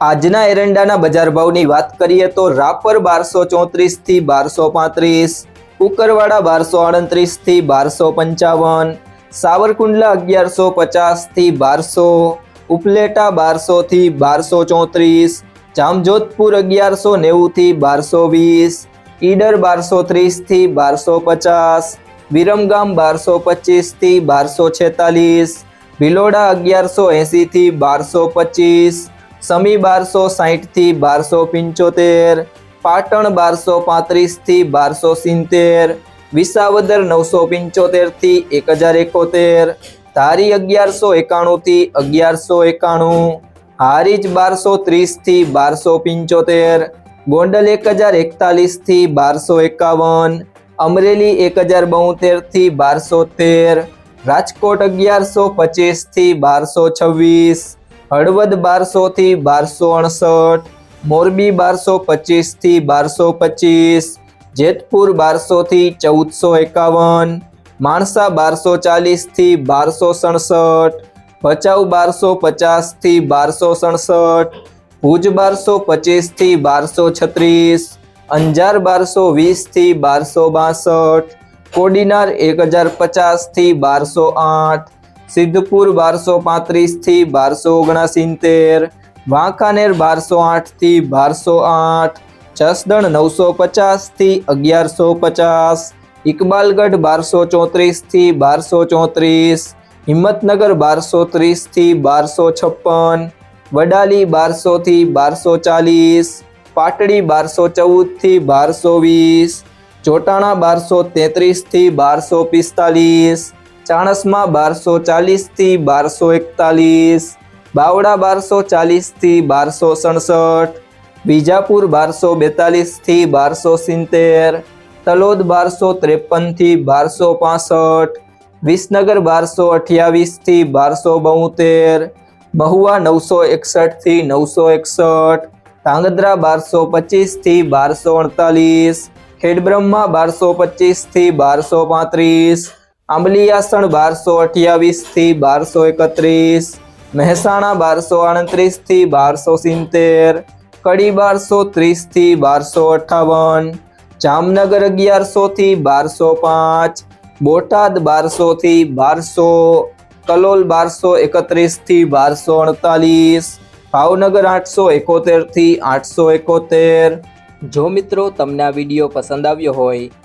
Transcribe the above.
આજના એરંડાના બજાર ભાવની વાત કરીએ તો રાપર બારસો ચોત્રીસથી બારસો પાંત્રીસ, કુકરવાડા બારસો આડત્રીસથી બારસો પંચાવન, સાવરકુંડલા અગિયારસો પચાસથી બારસો, ઉપલેટા બારસો થી બારસો ચોત્રીસ, જામજોધપુર અગિયારસો નેવુંથી બારસો વીસ, ઈડર બારસો ત્રીસથી બારસો પચાસ, વિરમગામ બારસો પચીસથી બારસો છેતાલીસ, ભિલોડા અગિયારસો એંસીથી બારસો પચીસ સમી બારસો સાહીઠથી બારસો પંચોતેર, પાટણ બારસો પાંત્રીસથી બારસો સિત્તેર, વિસાવદર નવસો પંચોતેરથી એક હજાર એકોતેર, ધારી અગિયારસો એકાણુંથી અગિયારસો એકાણું, હારીજ બારસો ત્રીસથી બારસો પંચોતેર, ગોંડલ એક હજાર એકતાલીસથી બારસો એકાવન, અમરેલી એક હજાર બોતેરથી બારસો તેર, રાજકોટ અગિયારસો પચીસથી બારસો છવ્વીસ હળવદ બારસો થી બારસો અડસઠ, મોરબી બારસો પચીસથી બારસો પચીસ, જેતપુર બારસો થી ચૌદસો એકાવન, માણસા બારસો ચાલીસથી બારસો સડસઠ, ભચાઉ બારસો પચાસથી બારસો સડસઠ, ભુજ બારસો પચીસથી બારસો છત્રીસ, અંજાર બારસો વીસથી બારસો બાસઠ, કોડીનાર એક હજાર પચાસથી બારસો આઠ સિદ્ધપુર બારસો પાંત્રીસથી બારસો ઓગણસિત્તેર, વાંકાનેર બારસો આઠથી બારસો આઠ, જસદણ નવસો પચાસથી અગિયારસો પચાસ, ઇકબાલગઢ બારસો ચોત્રીસથી બારસો ચોત્રીસ, હિંમતનગર બારસો ત્રીસથી બારસો છપ્પન, વડાલી બારસો થી બારસો ચાલીસ, પાટડી બારસો ચૌદથી બારસો વીસ, ચોટાણા બારસો તેત્રીસથી બારસો પિસ્તાલીસ ચાણસમાં બારસો ચાલીસથી બારસો એકતાલીસ, બાવડા બારસો ચાલીસથી બારસો સડસઠ બીજાપુર બારસો બેતાલીસથી બારસો સિત્તેર, તલોદ બારસો ત્રેપનથી બારસો પાસઠ, વિસનગર બારસો અઠ્યાવીસથી બારસો બોતેર, મહુવા નવસો એકસઠથી નવસો એકસઠ, ધાંગધ્રા બારસો પચીસથી બારસો અડતાલીસ ખેડબ્રહ્મા બારસો પચીસથી બારસો પાંત્રીસ આંબલિયાસણ બારસો અઠ્યાવીસથી બારસો એકત્રીસ, મહેસાણા બારસો આડત્રીસથી બારસો સિત્તેર, કડી બારસો ત્રીસથી બારસો અઠ્ઠાવન જામનગર અગિયારસો થી બારસો પાંચ, બોટાદ બારસો થી બારસો, કલોલ બારસો એકત્રીસથી બારસો અડતાલીસ, ભાવનગર આઠસો એકોતેરથી આઠસો એકોતેર. જો મિત્રો તમને આ વીડિયો પસંદ આવ્યો હોય